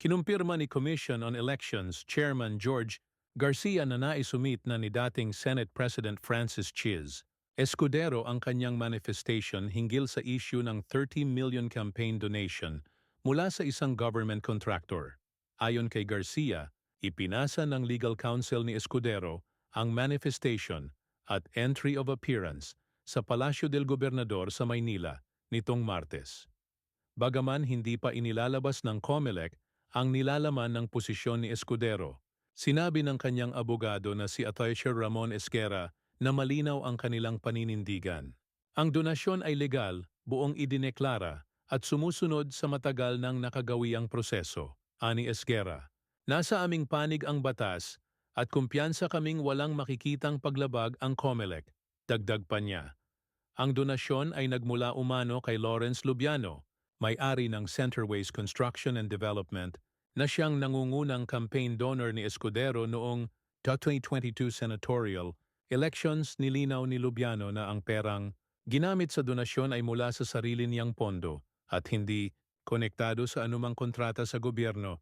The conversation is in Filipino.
Kinumpirma ni Commission on Elections Chairman George Garcia na naisumit na ni dating Senate President Francis Chiz. Escudero ang kanyang manifestation hinggil sa issue ng 30 million campaign donation mula sa isang government contractor. Ayon kay Garcia, ipinasa ng legal counsel ni Escudero ang manifestation at entry of appearance sa Palacio del Gobernador sa Maynila nitong Martes. Bagaman hindi pa inilalabas ng COMELEC ang nilalaman ng posisyon ni Escudero, sinabi ng kanyang abogado na si Ataycher Ramon Esquera na malinaw ang kanilang paninindigan. Ang donasyon ay legal, buong idineklara at sumusunod sa matagal ng nakagawiang proseso, ani Esquera. Nasa aming panig ang batas at kumpiyansa kaming walang makikitang paglabag ang COMELEC, dagdag pa niya. Ang donasyon ay nagmula umano kay Lawrence Lubiano, may-ari ng Centerways Construction and Development, na siyang nangungunang campaign donor ni Escudero noong 2022 senatorial elections nilinaw ni Lubiano na ang perang ginamit sa donasyon ay mula sa sarili niyang pondo at hindi konektado sa anumang kontrata sa gobyerno